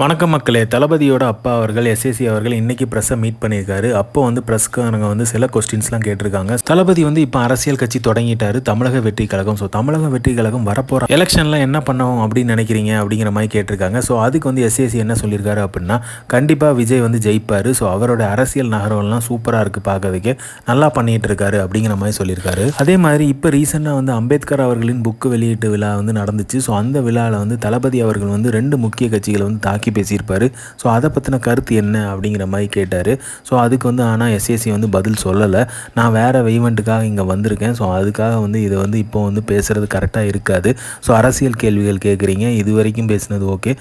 வணக்கம் மக்களே. தளபதியோட அப்பா அவர்கள் எஸ்எஸ்சி அவர்கள் இன்றைக்கி ப்ரெஸ்ஸை மீட் பண்ணியிருக்காரு. அப்போ வந்து ப்ரெஸ்க்காரங்க வந்து சில கொஸ்டின்ஸ்லாம் கேட்டிருக்காங்க. தளபதி வந்து இப்போ அரசியல் கட்சி தொடங்கிட்டாரு. தமிழக வெற்றி கழகம். ஸோ தமிழக வெற்றி கழகம் வரப்போகிற எலெக்ஷனில் என்ன பண்ணவும் அப்படின்னு நினைக்கிறீங்க அப்படிங்கிற மாதிரி கேட்டிருக்காங்க. ஸோ அதுக்கு வந்து எஸ்எஸ்சி என்ன சொல்லியிருக்காரு அப்படின்னா கண்டிப்பாக விஜய் வந்து ஜெயிப்பார். ஸோ அவரோட அரசியல் நகரம்லாம் சூப்பராக இருக்குது பார்க்கறதுக்கு. நல்லா பண்ணிட்டு இருக்காரு அப்படிங்கிற மாதிரி சொல்லியிருக்காரு. அதே மாதிரி இப்போ ரீசெண்டாக வந்து அம்பேத்கர் அவர்களின் புக்கு வெளியீட்டு விழா வந்து நடந்துச்சு. ஸோ அந்த விழாவில் வந்து தளபதி அவர்கள் வந்து ரெண்டு முக்கிய கட்சிகளை வந்து தாக்கி பேசியிருப்பார். ஸோ அதை பற்றின கருத்து என்ன அப்படிங்கிற மாதிரி கேட்டார். ஸோ அதுக்கு வந்து ஆனால் எஸ்எஸ்சி வந்து பதில் சொல்லலை. நான் வேறு ஈவெண்ட்டுக்காக இங்கே வந்திருக்கேன். ஸோ அதுக்காக வந்து இதை வந்து இப்போ வந்து பேசுகிறது கரெக்டாக இருக்காது. ஸோ அரசியல் கேள்விகள் கேட்குறீங்க இது வரைக்கும் பேசினது ஓகே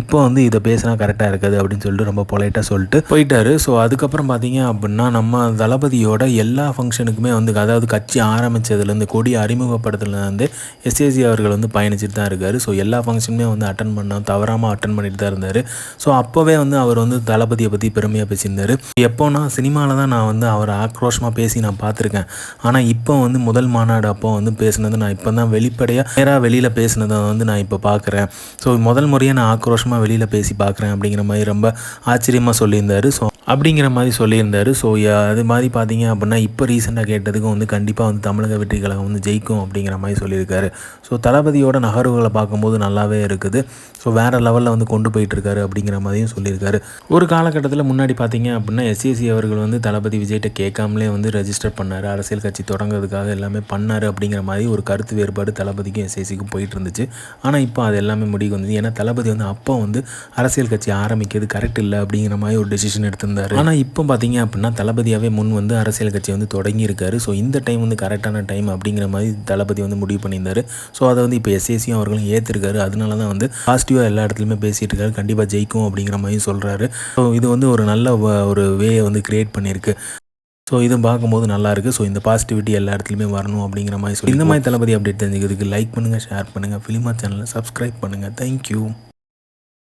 இப்போ வந்து இதை பேசினா கரெக்டாக இருக்காது அப்படின்னு சொல்லிட்டு ரொம்ப பொலைட்டாக சொல்லிட்டு போயிட்டார். ஸோ அதுக்கப்புறம் பார்த்தீங்க அப்படின்னா நம்ம தளபதியோட எல்லா ஃபங்க்ஷனுக்குமே வந்து அதாவது கட்சி ஆரம்பித்ததுலேருந்து கொடி அறிமுகப்படுத்துலேருந்து எஸ்எஸ்சி அவர்கள் வந்து பயணிச்சுட்டு தான் இருக்கார். ஸோ எல்லா ஃபங்க்ஷனுமே வந்து அட்டன் பண்ணோம் தவறாமல் அட்டன் பண்ணிட்டு தான் இருந்தார். ஸோ அப்போவே வந்து அவர் வந்து தளபதியை பற்றி பெருமையாக பேசியிருந்தார். எப்போனா சினிமாவில் தான் நான் வந்து அவரை ஆக்ரோஷமாக பேசி நான் பார்த்துருக்கேன். ஆனால் இப்போ வந்து முதல் மாநாடு அப்போ வந்து பேசுனது நான் இப்போ தான் வெளிப்படையாக நேராக வெளியில் பேசினதை வந்து நான் இப்போ பார்க்குறேன். ஸோ முதல் முறையாக நான் ஆக்ரோஷமாக வெளியில் பேசி பார்க்குறேன் அப்படிங்கிற மாதிரி ரொம்ப ஆச்சரியமாக சொல்லியிருந்தார். ஸோ அப்படிங்கிற மாதிரி சொல்லியிருந்தார். ஸோ அது மாதிரி பார்த்தீங்க அப்படின்னா இப்போ ரீசெண்டாக கேட்டதுக்கும் வந்து கண்டிப்பாக வந்து தமிழக வெற்றி கழகம் வந்து ஜெயிக்கும் அப்படிங்கிற மாதிரி சொல்லியிருக்காரு. ஸோ தளபதியோட நகர்வுகளை பார்க்கும்போது நல்லாவே இருக்குது. ஸோ வேறு லெவலில் வந்து கொண்டு போயிட்டுருக்காரு அப்படிங்கிற மாதிரியும் சொல்லியிருக்காரு. ஒரு காலகட்டத்தில் முன்னாடி பார்த்தீங்க அப்படின்னா எஸ்சிஎஸ்சி அவர்கள் வந்து தளபதி விஜய்கிட்ட கேட்காமலே வந்து ரெஜிஸ்டர் பண்ணார். அரசியல் கட்சி தொடங்குறதுக்காக எல்லாமே பண்ணார் அப்படிங்கிற மாதிரி ஒரு கருத்து வேறுபாடு தளபதிக்கும் எஸ்சிஎஸ்சிக்கும் போயிட்டு இருந்துச்சு ஆனால் இப்போ அது எல்லாமே முடிவு வந்தது. ஏன்னா தளபதி வந்து அப்போ வந்து அரசியல் கட்சி ஆரம்பிக்கிறது கரெக்ட் இல்லை அப்படிங்கிற மாதிரி ஒரு டெசிஷன் எடுத்திருந்தார். ஆனால் இப்போ பார்த்தீங்க அப்படின்னா தளபதியாகவே முன் வந்து அரசியல் கட்சி வந்து தொடங்கியிருக்காரு. ஸோ இந்த டைம் வந்து கரெக்டான டைம் அப்படிங்கிற மாதிரி தளபதி வந்து முடிவு பண்ணியிருந்தாரு. ஸோ அதை வந்து இப்போ எஸ்ஏசியும் அவர்களும் ஏற்றிருக்காரு அதனால தான் வந்து பாசிட்டிவாக எல்லா இடத்துலையுமே பேசிகிட்டு இருக்காரு. கண்டிப்பாக ஜெயிக்கும் அப்படிங்கிற மாதிரி சொல்கிறாரு ஸோ இது வந்து ஒரு நல்ல ஒரு வேயை வந்து கிரியேட் பண்ணியிருக்கு. ஸோ இது பார்க்கும்போது நல்லா இருக்குது ஸோ இந்த பாசிட்டிவிட்டி எல்லா இடத்துலையுமே வரணும் அப்படிங்கிற மாதிரி சொல்லி இந்த மாதிரி தளபதி அப்டேட் தெரிஞ்சுக்கிறதுக்கு லைக் பண்ணுங்கள் ஷேர் பண்ணுங்கள் ஃபிலிமா சேனலை சப்ஸ்கிரைப் பண்ணுங்கள் தேங்க்யூ